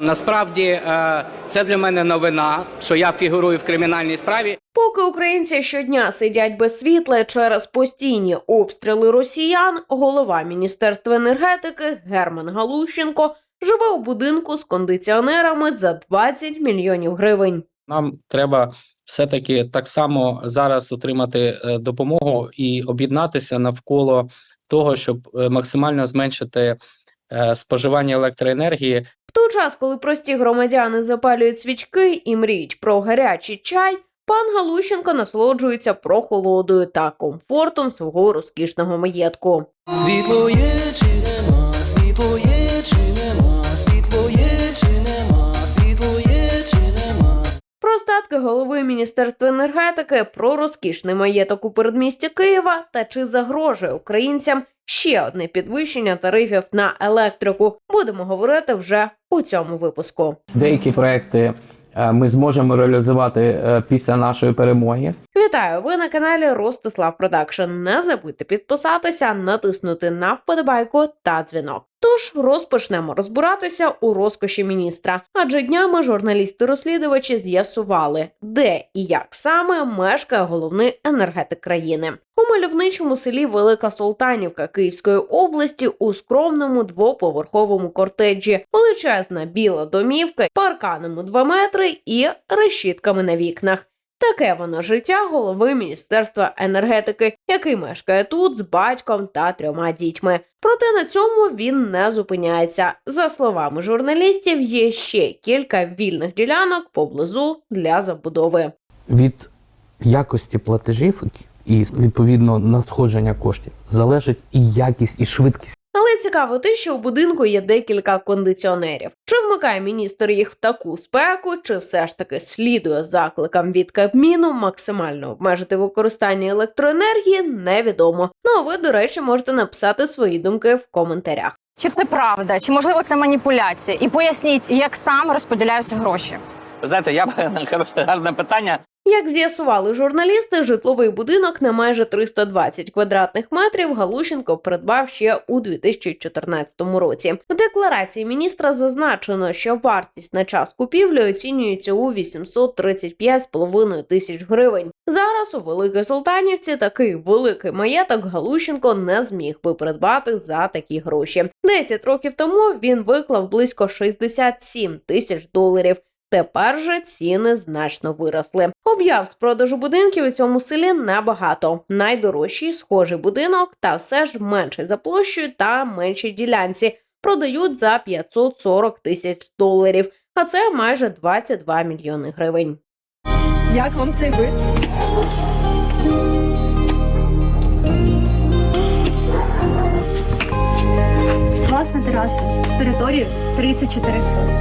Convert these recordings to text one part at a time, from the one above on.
Насправді е, це для мене новина, що я фігурую в кримінальній справі. Поки українці щодня сидять без світла через постійні обстріли росіян, голова міністерства енергетики Герман Галущенко живе у будинку з кондиціонерами за 20 мільйонів гривень. Нам треба все-таки так само зараз отримати е, допомогу і об'єднатися навколо того, щоб е, максимально зменшити споживання електроенергії. В той час, коли прості громадяни запалюють свічки і мріють про гарячий чай, пан Галущенко насолоджується прохолодою та комфортом свого розкішного маєтку. Світло є чи нема, світло є чи нема, світло є чи нема, світло є чи нема. Про статки голови міністерства енергетики, про розкішний маєток у передмісті Києва та чи загрожує українцям ще одне підвищення тарифів на електрику. Будемо говорити вже у цьому випуску. Деякі проекти е, ми зможемо реалізувати е, після нашої перемоги. Вітаю! Ви на каналі Ростислав Продакшн. Не забудьте підписатися, натиснути на вподобайку та дзвінок. Тож розпочнемо розбиратися у розкоші міністра. Адже днями журналісти-розслідувачі з'ясували, де і як саме мешкає головний енергетик країни. У мальовничому селі Велика Солтанівка Київської області у скромному двоповерховому кортеджі, величезна біла домівка, парканом у 2 метри і решітками на вікнах. Таке воно життя голови Міністерства енергетики, який мешкає тут з батьком та трьома дітьми. Проте на цьому він не зупиняється. За словами журналістів, є ще кілька вільних ділянок поблизу для забудови. Від якості платежів і відповідно надходження коштів залежить і якість, і швидкість. Цікаво те, що у будинку є декілька кондиціонерів. Чи вмикає міністр їх в таку спеку, чи все ж таки слідує закликам від Кабміну максимально обмежити використання електроенергії, невідомо. Ну а ви, до речі, можете написати свої думки в коментарях. Чи це правда, чи можливо це маніпуляція? І поясніть, як саме розподіляються гроші. Ви знаєте, я б гарне питання. Як з'ясували журналісти, житловий будинок на майже 320 квадратних метрів Галущенко придбав ще у 2014 році. В декларації міністра зазначено, що вартість на час купівлі оцінюється у 835,5 тисяч гривень. Зараз у Великій Султанівці такий великий маєток Галущенко не зміг би придбати за такі гроші. 10 років тому він виклав близько 67 тисяч доларів. Тепер же ціни значно виросли. Об'яв з продажу будинків у цьому селі небагато. Найдорожчий схожий будинок, та все ж менший за площею та меншій ділянці. Продають за 540 тисяч доларів, а це майже 22 мільйони гривень. Як вам цей вид? Власна тераса з територією 34 сотні.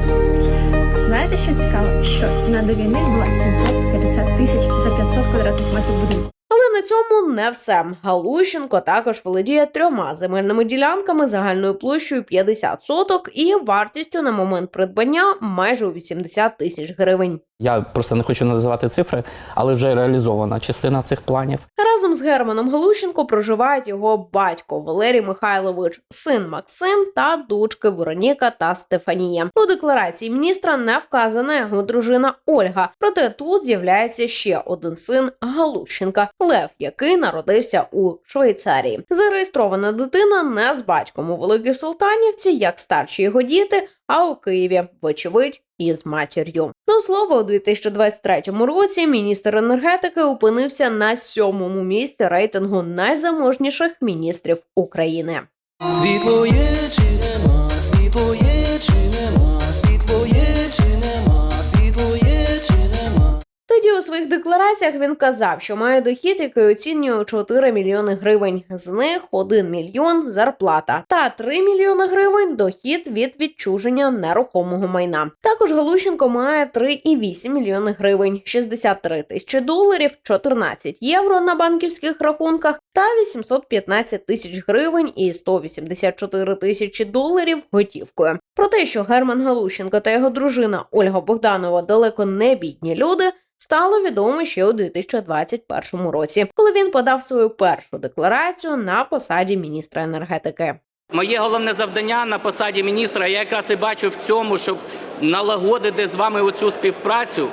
Знаєте, що цікаво? Що ціна до війни була 750 тисяч за 500 квадратних метрів будинку. На цьому не все. Галущенко також володіє трьома земельними ділянками загальною площею 50 соток і вартістю на момент придбання майже у 80 тисяч гривень. Я просто не хочу називати цифри, але вже реалізована частина цих планів. Разом з Германом Галущенко проживають його батько Валерій Михайлович, син Максим та дочки Вероніка та Стефанія. У декларації міністра не вказана його дружина Ольга. Проте тут з'являється ще один син Галущенка Лев, який народився у Швейцарії. Зареєстрована дитина не з батьком у Великій Султанівці, як старші його діти, а у Києві, вочевидь, із матір'ю. До слова, у 2023 році міністр енергетики опинився на сьомому місці рейтингу найзаможніших міністрів України. Світло є чи нема, світло є своїх деклараціях він казав, що має дохід, який оцінює у 4 мільйони гривень. З них 1 мільйон зарплата та 3 мільйони гривень дохід від відчуження нерухомого майна. Також Галущенко має 3,8 мільйони гривень, 63 тисячі доларів, 14 євро на банківських рахунках та 815 тисяч гривень і 184 тисячі доларів готівкою. Про те, що Герман Галущенко та його дружина Ольга Богданова далеко не бідні люди. Стало відомо ще у 2021 році, коли він подав свою першу декларацію на посаді міністра енергетики. Моє головне завдання на посаді міністра я якраз і бачу в цьому, щоб налагодити з вами оцю співпрацю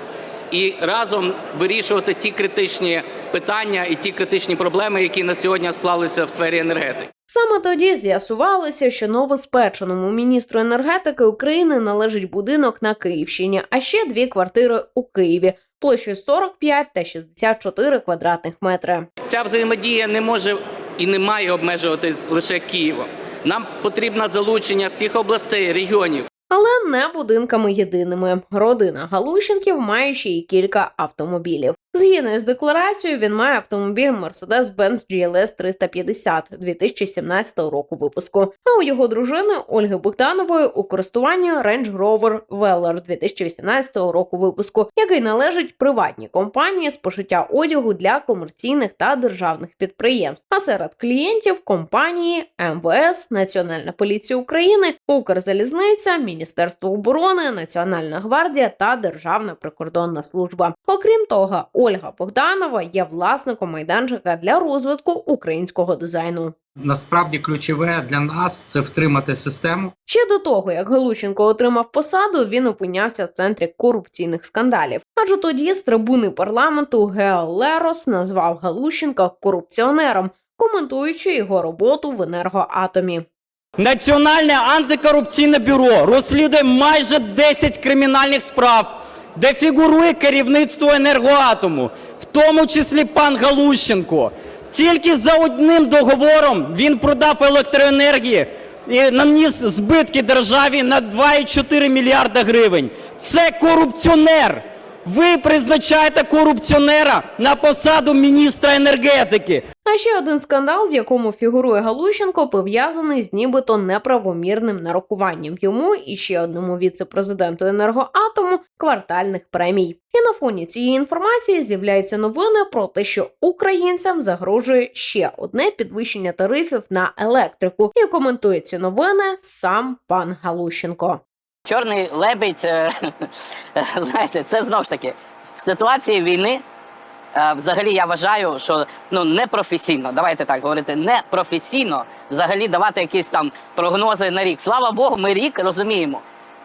і разом вирішувати ті критичні питання і ті критичні проблеми, які на сьогодні склалися в сфері енергетики. Саме тоді з'ясувалося, що новоспеченому міністру енергетики України належить будинок на Київщині, а ще дві квартири у Києві площею 45 та 64 квадратних метри. Ця взаємодія не може і не має обмежуватись лише Києвом. Нам потрібно залучення всіх областей, регіонів. Але не будинками єдиними. Родина Галущенків має ще й кілька автомобілів. Згідно з декларацією, він має автомобіль Mercedes-Benz GLS 350 2017 року випуску. А у його дружини Ольги Богданової у користуванні Range Rover Velar 2018 року випуску, який належить приватній компанії з пошиття одягу для комерційних та державних підприємств. А серед клієнтів компанії МВС, Національна поліція України, Укрзалізниця, Міністерство оборони, Національна гвардія та Державна прикордонна служба. Окрім того, Ольга Богданова є власником майданчика для розвитку українського дизайну. Насправді ключове для нас це втримати систему. Ще до того, як Галущенко отримав посаду, він опинявся в центрі корупційних скандалів. Адже тоді з трибуни парламенту Гео Лерос назвав Галущенка корупціонером, коментуючи його роботу в енергоатомі. Національне антикорупційне бюро розслідує майже 10 кримінальних справ, де фігурує керівництво енергоатому, в тому числі пан Галущенко. Тільки за одним договором він продав електроенергії і наніс збитки державі на 2,4 мільярда гривень. Це корупціонер. Ви призначаєте корупціонера на посаду міністра енергетики. А ще один скандал, в якому фігурує Галущенко, пов'язаний з нібито неправомірним нарахуванням йому і ще одному віце-президенту енергоатому квартальних премій. І на фоні цієї інформації з'являються новини про те, що українцям загрожує ще одне підвищення тарифів на електрику. І коментує ці новини сам пан Галущенко. Чорний лебідь, е, знаєте, це знову ж таки в ситуації війни. е, Взагалі я вважаю, що ну непрофесійно, давайте так говорити, непрофесійно взагалі давати якісь там прогнози на рік. Слава Богу, ми рік розуміємо.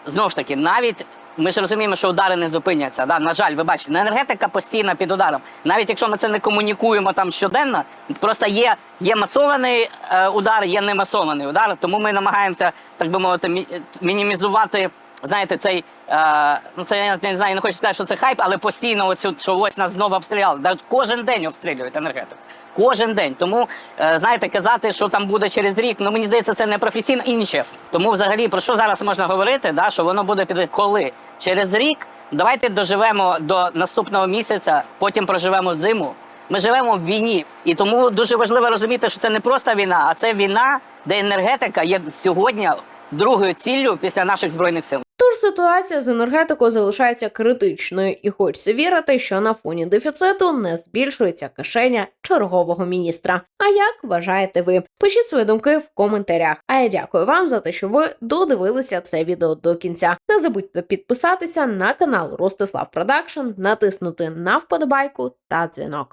Знову ж таки, навіть ми ж розуміємо, що удари не зупиняться. Да? На жаль, ви бачите, енергетика постійно під ударом. Навіть якщо ми це не комунікуємо там щоденно, просто є, є масований е, удар, є не масований удар. Тому ми намагаємося, так би мовити, мі- мінімізувати. Знаєте, цей е, ну це я не знаю, не хочу сказати, що це хайп, але постійно оцю, що ось нас знову обстріляли. Да, кожен день обстрілюють енергетику. Кожен день. Тому е, знаєте, казати, що там буде через рік, ну мені здається, це не професійно і нечесно. Тому взагалі про що зараз можна говорити? Да, що воно буде під коли? Через рік. Давайте доживемо до наступного місяця, потім проживемо зиму. Ми живемо в війні, і тому дуже важливо розуміти, що це не просто війна, а це війна, де енергетика є сьогодні другою ціллю після наших збройних сил. Тож ситуація з енергетикою залишається критичною, і хочеться вірити, що на фоні дефіциту не збільшується кишеня чергового міністра. А як вважаєте ви? Пишіть свої думки в коментарях. А я дякую вам за те, що ви додивилися це відео до кінця. Не забудьте підписатися на канал Ростислав Продакшн, натиснути на вподобайку та дзвінок.